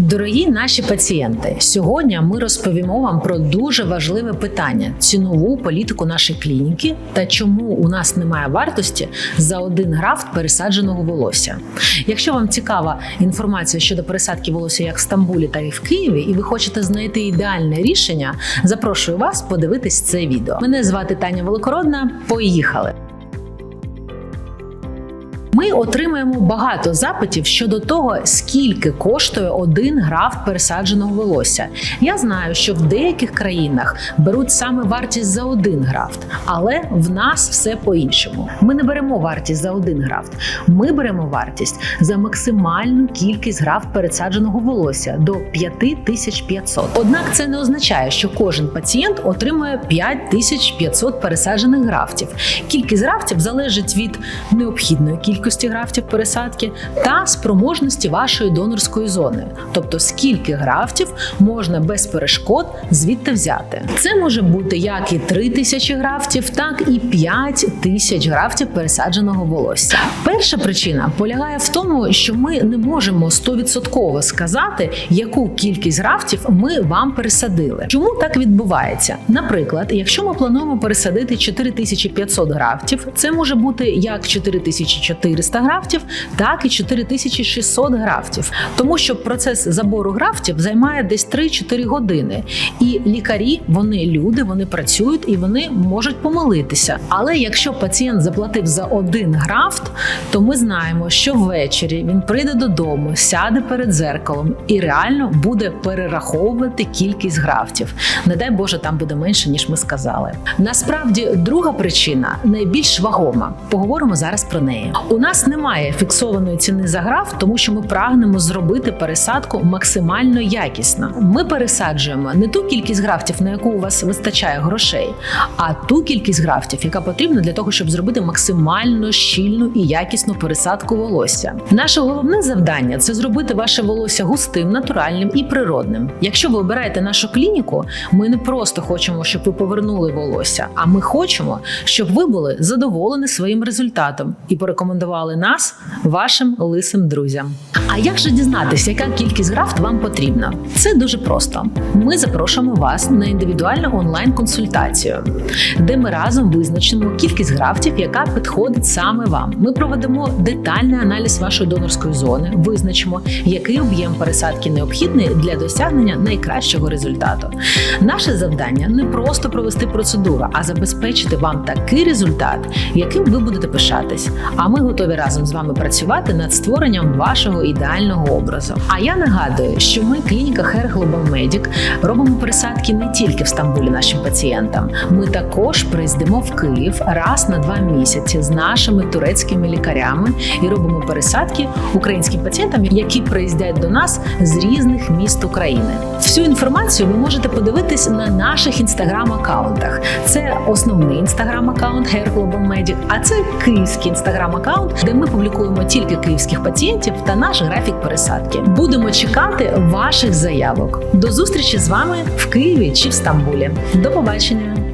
Дорогі наші пацієнти, сьогодні ми розповімо вам про дуже важливе питання: цінову політику нашої клініки та чому у нас немає вартості за один графт пересадженого волосся. Якщо вам цікава інформація щодо пересадки волосся як в Стамбулі, так і в Києві, і ви хочете знайти ідеальне рішення, запрошую вас подивитись це відео. Мене звати Таня Великородна. Поїхали! Ми отримаємо багато запитів щодо того, скільки коштує один графт пересадженого волосся. Я знаю, що в деяких країнах беруть саме вартість за один графт, але в нас все по-іншому. Ми не беремо вартість за один графт. Ми беремо вартість за максимальну кількість графт пересадженого волосся до 5500. Однак це не означає, що кожен пацієнт отримує 5500 пересаджених графтів. Кількість графтів залежить від необхідної кількості графтів пересадки та спроможності вашої донорської зони, тобто скільки графтів можна без перешкод звідти взяти. Це може бути як і 3 тисячі графтів, так і 5 тисяч графтів пересадженого волосся. Перша причина полягає в тому, що ми не можемо 100% сказати, яку кількість графтів ми вам пересадили. Чому так відбувається? Наприклад, якщо ми плануємо пересадити 4500 графтів, це може бути як 4400 графтів, так і 4600 графтів, тому що процес забору графтів займає десь 3-4 години. І лікарі, вони люди, вони працюють і вони можуть помилитися. Але якщо пацієнт заплатив за один графт, то ми знаємо, що ввечері він прийде додому, сяде перед зеркалом і реально буде перераховувати кількість графтів. Не дай Боже, там буде менше, ніж ми сказали. Насправді, друга причина найбільш вагома. Поговоримо зараз про неї. У нас немає фіксованої ціни за граф, тому що ми прагнемо зробити пересадку максимально якісно. Ми пересаджуємо не ту кількість графтів, на яку у вас вистачає грошей, а ту кількість графтів, яка потрібна для того, щоб зробити максимально щільну і якісну пересадку волосся. Наше головне завдання це зробити ваше волосся густим, натуральним і природним. Якщо ви обираєте нашу клініку, ми не просто хочемо, щоб ви повернули волосся, а ми хочемо, щоб ви були задоволені своїм результатом і порекомендували нас вашим лисим друзям. А як же дізнатися, яка кількість графт вам потрібна? Це дуже просто. Ми запрошуємо вас на індивідуальну онлайн-консультацію, де ми разом визначимо кількість графтів, яка підходить саме вам. Ми проведемо детальний аналіз вашої донорської зони, визначимо, який об'єм пересадки необхідний для досягнення найкращого результату. Наше завдання не просто провести процедуру, а забезпечити вам такий результат, яким ви будете пишатись. А ми готові разом з вами працювати над створенням вашого ідеального образу. А я нагадую, що ми, клініка Hair Global Medic, робимо пересадки не тільки в Стамбулі нашим пацієнтам. Ми також приїздимо в Київ раз на два місяці з нашими турецькими лікарями і робимо пересадки українським пацієнтам, які приїздять до нас з різних міст України. Всю інформацію ви можете подивитись на наших інстаграм-аккаунтах. Це основний інстаграм-аккаунт Hair Global Medic, а це київський інстаграм-аккаунт, де ми публікуємо тільки київських пацієнтів та наш графік пересадки. Будемо чекати ваших заявок. До зустрічі з вами в Києві чи в Стамбулі. До побачення!